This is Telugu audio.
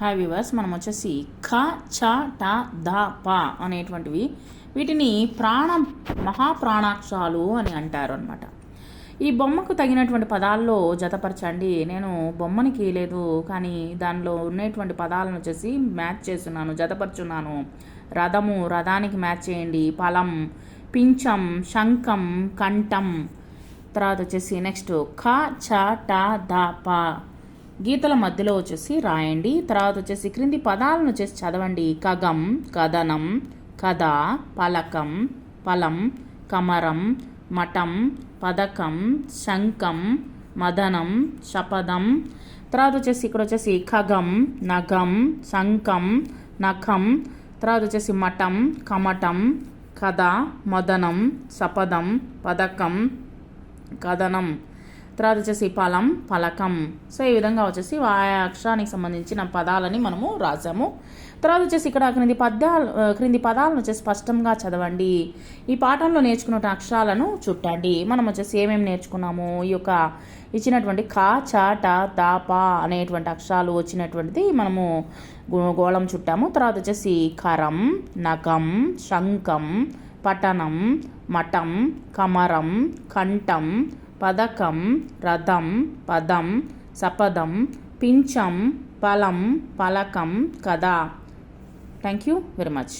హాయ్ వివర్స్ మనం వచ్చేసి ఖ చ ట ద ప అనేటువంటివి వీటిని ప్రాణ మహాప్రాణాక్షాలు అని అంటారు అనమాట ఈ బొమ్మకు తగినటువంటి పదాల్లో జతపరచండి. నేను బొమ్మని గీయలేదు కానీ దానిలో ఉన్నటువంటి పదాలను వచ్చేసి మ్యాచ్ చేస్తున్నాను జతపరుచున్నాను. రథము రథానికి మ్యాచ్ చేయండి. ఫలం పించం శంఖం కంఠం. తర్వాత వచ్చేసి నెక్స్ట్ ఖ చ ట ద ప. గీతల మధ్యలో వచ్చేసి రాయండి. తర్వాత వచ్చేసి క్రింది పదాలను వచ్చేసి చదవండి. కగం కథనం కథ పలకం పలం కమరం మఠం పథకం శంఖం మదనం శపథం. తర్వాత వచ్చేసి ఇక్కడ వచ్చేసి ఖగం నగం శంఖం నఖం. తర్వాత వచ్చేసి మఠం కమటం కథ మదనం శపథం పదకం కథనం తర్వాత వచ్చేసి ఫలం ఫలకం. సో ఈ విధంగా వచ్చేసి ఆ అక్షరానికి సంబంధించిన పదాలని మనము రాసాము తర్వాత వచ్చేసి ఇక్కడ క్రింది పద్యాలు క్రింది పదాలను వచ్చేసి స్పష్టంగా చదవండి. ఈ పాఠంలో నేర్చుకున్న అక్షరాలను చుట్టండి. మనం వచ్చేసి ఏమేమి నేర్చుకున్నాము? ఈ యొక్క ఇచ్చినటువంటి కా చాట తాప అనేటువంటి అక్షరాలు వచ్చినటువంటిది మనము గోళం చుట్టాము. తర్వాత వచ్చేసి కరం నగం శంఖం పఠనం మఠం కమరం కంఠం పదకం రథం పదం సపదం పించం ఫలం పలకం కథ థ్యాంక్ యూ వెరీ మచ్